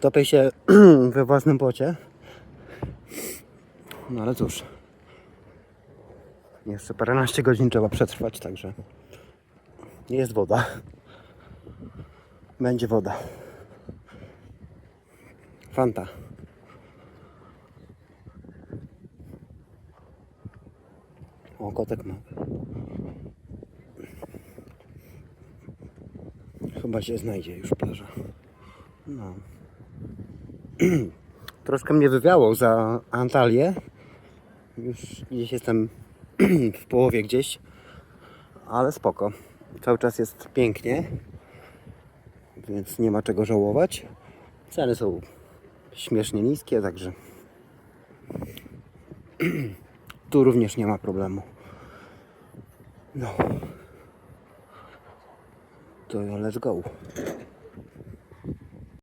Topię się we własnym pocie. No ale cóż. Jeszcze paręnaście godzin trzeba przetrwać, także jest woda. Będzie woda. Fanta. O, kotek ma. Chyba się znajdzie już plaża. No. Troszkę mnie wywiało za Antalię. Już gdzieś jestem w połowie gdzieś. Ale spoko. Cały czas jest pięknie. Więc nie ma czego żałować. Ceny są śmiesznie niskie, także tu również nie ma problemu. No. To let's go.